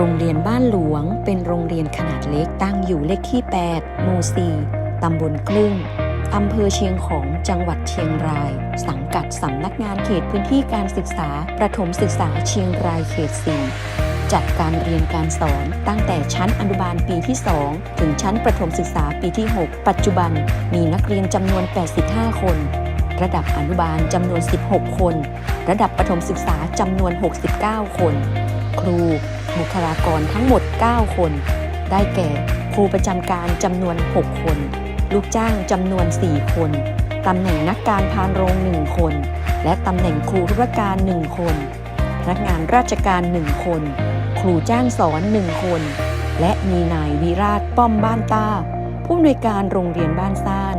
โรงเรียนบ้านหลวง เป็นโรงเรียนขนาดเล็กตั้งอยู่เลขที่ 8 หมู่ 4 ตำบลครึ่ง อำเภอเชียงของจังหวัดเชียงราย สังกัดสำนักงานเขตพื้นที่การศึกษา ประถมศึกษาเชียงรายเขต 4 จัดการเรียนการสอนตั้งแต่ชั้นอนุบาลปีที่ 2 ถึงชั้นประถมศึกษาปีที่ 6 ปัจจุบันมีนักเรียนจำนวน 85 คนระดับอนุบาลจำนวน 16 คน ระดับประถมศึกษาจำนวน 69 คน ครู บุคลากรทั้งหมด 9 คน ได้แก่ครูประจำการจำนวน 6 คน ลูกจ้างจำนวน 4 คน ตำแหน่งนักการพานโรง 1 คน และตำแหน่งครูธุรการ 1 คนพนักงานราชการ 1 คน ครูจ้างสอน 1 คน และมีนายวิราชป้อมบ้านต้า ผู้อำนวยการโรงเรียนบ้านซ่าน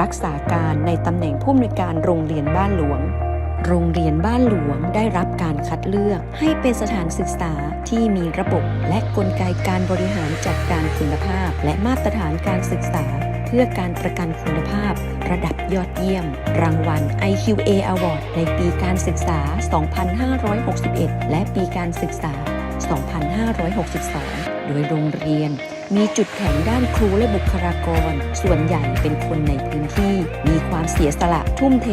รักษาการในตำแหน่งผู้อำนวยการโรงเรียนบ้านหลวง โรงเรียนบ้านหลวงได้รับการคัดเลือก ให้เป็นสถานศึกษาที่มีระบบและกลไกการบริหารจัดการคุณภาพ และมาตรฐานการศึกษา เพื่อการประกันคุณภาพ ระดับยอดเยี่ยม รางวัล IQA Award ในปีการศึกษา 2561 และปีการศึกษา 2562 โดยโรงเรียนมีจุดแข็งด้านครูและบุคลากร ส่วนใหญ่เป็นคนในพื้นที่ มีความเสียสละทุ่มเท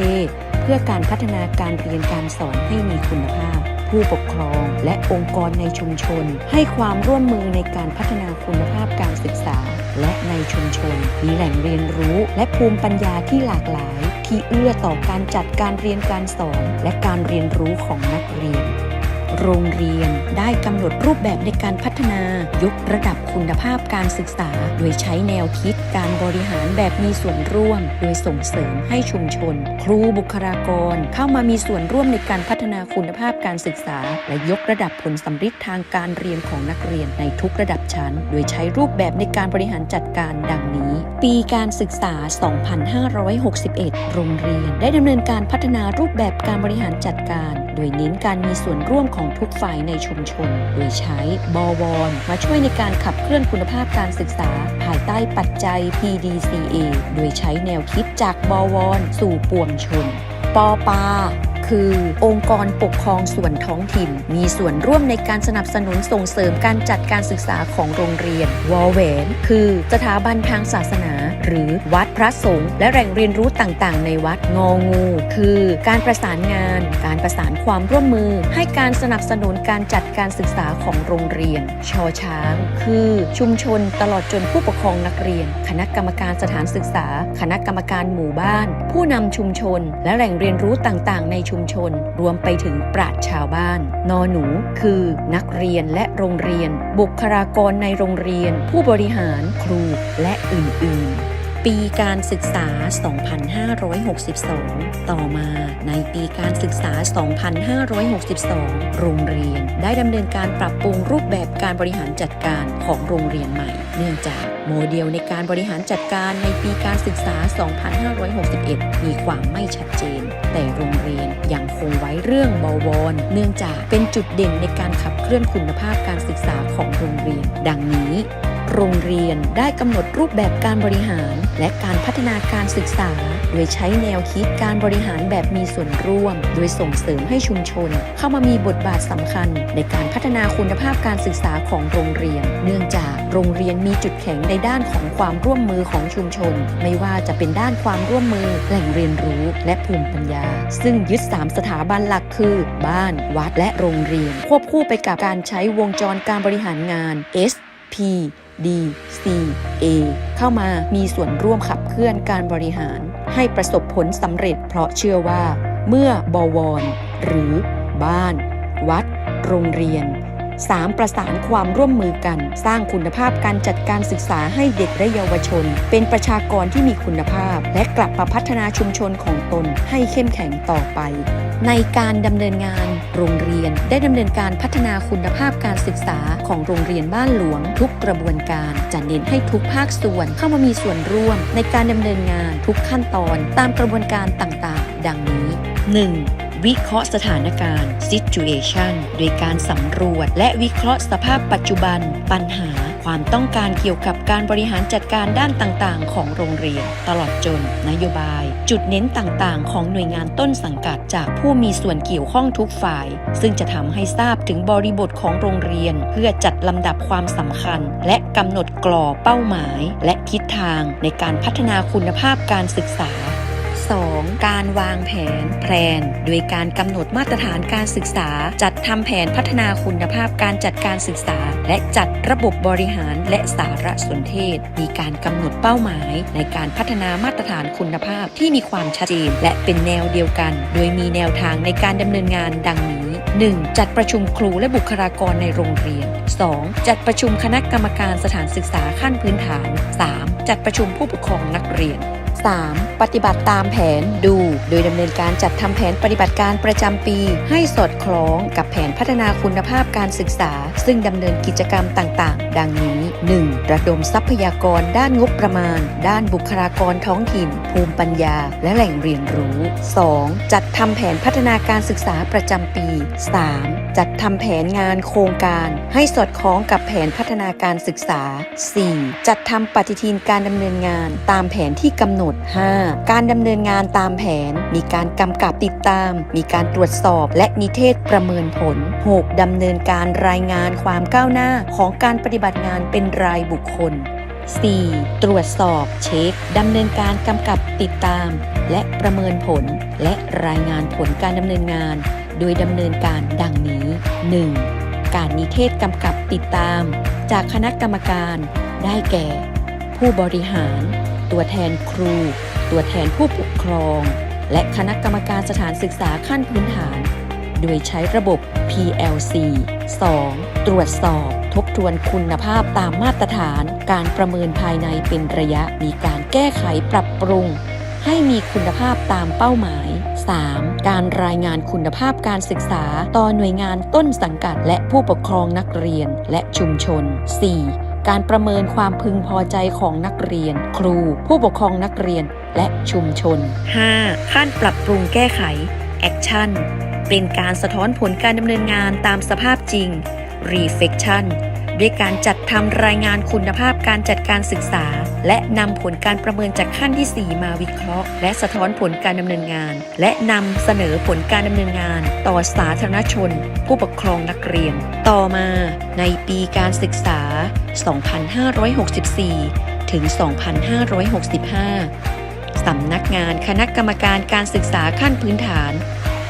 พื่อการพัฒนาการเรียนการสอนให้มีคุณภาพ ผู้ปกครองและองค์กรในชุมชน ให้ความร่วมมือในการพัฒนาคุณภาพการศึกษา และในชุมชน มีแหล่งเรียนรู้และภูมิปัญญาที่หลากหลาย ที่เอื้อต่อการจัดการเรียนการสอน และการเรียนรู้ของนักเรียน โรงเรียนได้กำหนดรูปแบบในการพัฒนายกระดับคุณภาพการศึกษา โดยใช้แนวคิดการบริหารแบบมีส่วนร่วม โดยส่งเสริมให้ชุมชน ครูบุคลากร เข้ามามีส่วนร่วมในการพัฒนาคุณภาพการศึกษา และยกระดับผลสำฤทธิ์ทางการเรียนของนักเรียนในทุกระดับชั้น โดยใช้รูปแบบในการบริหารจัดการดังนี้ ปีการศึกษา 2561 โรงเรียนได้ดำเนินการพัฒนารูปแบบการบริหารจัดการ โดยเน้นการมีส่วนร่วมของทุกฝ่ายในชุมชน โดยใช้บวอรมาช่วยในการขับเคลื่อนคุณภาพการศึกษา ภายใต้ปัจจัย PDCA โดยใช้แนวคิดจากบวอรสู่ปวงชน ปอปา คือ องค์กรปกครองส่วนท้องถิ่น มีส่วนร่วมในการสนับสนุนส่งเสริมการจัดการศึกษาของโรงเรียนวอแหวนคือสถาบันทางศาสนา หรือวัดพระสงฆ์และแหล่งเรียนรู้ต่างๆ ในวัดงองู คือการประสานงาน การประสานความร่วมมือ ให้การสนับสนุนการจัดการศึกษาของโรงเรียน ชอช้าง คือชุมชนตลอดจนผู้ปกครองนักเรียน คณะกรรมการสถานศึกษา คณะกรรมการหมู่บ้าน ผู้นำชุมชน และแหล่งเรียนรู้ต่างๆ ในชุมชน รวมไปถึงปราชชาวบ้าน นอหนูคือ นักเรียนและโรงเรียน บุคลากรในโรงเรียน ผู้บริหารครูและอื่นๆ ปีการศึกษา 2562 ต่อมาในปีการศึกษา 2562 โรงเรียนได้ดำเนินการปรับปรุงรูปแบบการบริหารจัดการของโรงเรียนใหม่ เนื่องจากโมเดลในการบริหารจัดการในปีการศึกษา 2561 มีความไม่ชัดเจน แต่โรงเรียนยังคงไว้เรื่องบวร เนื่องจากเป็นจุดเด่นในการขับเคลื่อนคุณภาพการศึกษาของโรงเรียน ดังนี้ โรงเรียนได้กำหนดรูปแบบการบริหาร และการพัฒนาการศึกษา โดยใช้แนวคิดการบริหารแบบมีส่วนร่วม โดยส่งเสริมให้ชุมชน เข้ามามีบทบาทสำคัญ ในการพัฒนาคุณภาพการศึกษาของโรงเรียน เนื่องจากโรงเรียนมีจุดแข็งในด้านของความร่วมมือของชุมชน ไม่ว่าจะเป็นด้านความร่วมมือ แหล่งเรียนรู้และภูมิปัญญา ซึ่งยึด 3 สถาบันหลักคือ บ้าน วัดและโรงเรียน ควบคู่ไปกับการใช้วงจรการบริหารงาน S P D C A เข้ามามีส่วนร่วมขับเคลื่อนการบริหาร ให้ประสบผลสำเร็จเพราะเชื่อว่า เมื่อบวร หรือบ้าน วัด โรงเรียน 3. ประสานความร่วมมือกัน สร้างคุณภาพการจัดการศึกษาให้เด็กและเยาวชน เป็นประชากรที่มีคุณภาพ และกลับมาพัฒนาชุมชนของตนให้เข้มแข็งต่อไป ในการดำเนินงานโรงเรียน ได้ดำเนินการพัฒนาคุณภาพการศึกษาของโรงเรียนบ้านหลวง ทุกกระบวนการจะเน้นให้ทุกภาคส่วนเข้ามามีส่วนร่วม ในการดำเนินงานทุกขั้นตอนตามกระบวนการต่างๆ ดังนี้ 1. วิเคราะห์สถานการณ์ situation โดยการสำรวจ และวิเคราะห์สภาพปัจจุบัน ปัญหา ความต้องการเกี่ยวกับการบริหารจัดการด้านต่างๆ ของโรงเรียน ตลอดจน นโยบาย จุดเน้นต่างๆ ของหน่วยงานต้นสังกัดจากผู้มีส่วนเกี่ยวข้องทุกฝ่าย ซึ่งจะทำให้ทราบถึงบริบทของโรงเรียน เพื่อจัดลำดับความสำคัญ และกำหนดกรอบเป้าหมาย และทิศทางในการพัฒนาคุณภาพการศึกษา 2. การวางแผนแพลนโดยการกำหนดมาตรฐานการศึกษา จัดทำแผนพัฒนาคุณภาพการจัดการศึกษา และจัดระบบบริหารและสารสนเทศ มีการกำหนดเป้าหมาย ในการพัฒนามาตรฐานคุณภาพที่มีความชัดเจนและเป็นแนวเดียวกัน โดยมีแนวทางในการดำเนินงานดังนี้ 1. จัดประชุมครูและบุคลากรในโรงเรียน 2. จัดประชุมคณะกรรมการสถานศึกษาขั้นพื้นฐาน 3. จัดประชุมผู้ปกครองนักเรียน 3. ปฏิบัติตามแผนดู โดยดำเนินการจัดทำแผนปฏิบัติการประจำปี ให้สอดคล้องกับแผนพัฒนาคุณภาพการศึกษา ซึ่งดำเนินกิจกรรมต่าง ๆ ดังนี้ 1. ระดมทรัพยากรด้านงบประมาณ ด้านบุคลากรท้องถิ่น ภูมิปัญญา และแหล่งเรียนรู้ 2. จัดทำแผนพัฒนาการศึกษาประจำปี 3. จัดทำแผนงานโครงการ ให้สอดคล้องกับแผนพัฒนาการศึกษา 4. จัดทำปฏิทินการดำเนินงานตามแผนที่กำหนดด 5. การดำเนินงานตามแผน มีการกำกับติดตาม มีการตรวจสอบและนิเทศประเมินผล 6. ดำเนินการรายงานความก้าวหน้าของการปฏิบัติงานเป็นรายบุคคล 4. ตรวจสอบ เช็ค ดำเนินการกำกับติดตาม และประเมินผล และรายงานผลการดำเนินงาน โดยดำเนินการดังนี้ 1. การนิเทศกำกับติดตาม จากคณะกรรมการ ได้แก่ ผู้บริหาร ตัวแทนครู ตัวแทนผู้ปกครอง และคณะกรรมการสถานศึกษาขั้นพื้นฐาน โดยใช้ระบบ PLC 2. ตรวจสอบ ทบทวนคุณภาพตามมาตรฐาน การประเมินภายในเป็นระยะ มีการแก้ไขปรับปรุง ให้มีคุณภาพตามเป้าหมาย 3. การรายงานคุณภาพการศึกษา ต่อหน่วยงานต้นสังกัด และผู้ปกครองนักเรียนและชุมชน 4. การประเมินความพึงพอใจของนักเรียน ครู ผู้ปกครองนักเรียนและชุมชน 5. ขั้นปรับปรุงแก้ไข Action เป็นการสะท้อนผลการดำเนินงานตามสภาพจริง Reflection ด้วยการจัดทำรายงานคุณภาพการจัดการศึกษา และนำผลการประเมินจากขั้นที่ 4 มาวิเคราะห์ และสะท้อนผลการดำเนินงาน และนำเสนอผลการดำเนินงาน ต่อสาธารณชน ผู้ปกครองนักเรียน ต่อมาในปีการศึกษา 2564 ถึง 2565 สำนักงานคณะกรรมการการศึกษาขั้นพื้นฐาน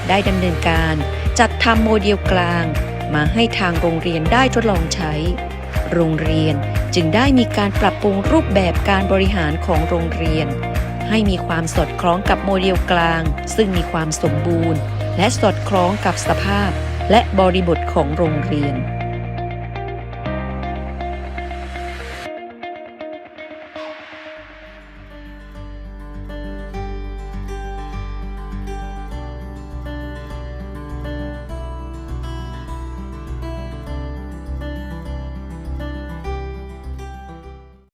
ได้ดำเนินการจัดทำโมเดลกลาง มาให้ทางโรงเรียนได้ทดลองใช้ โรงเรียนจึงได้มีการปรับปรุงรูปแบบการบริหารของโรงเรียน ให้มีความสอดคล้องกับโมเดลกลาง ซึ่งมีความสมบูรณ์ และสอดคล้องกับสภาพ และบริบทของโรงเรียน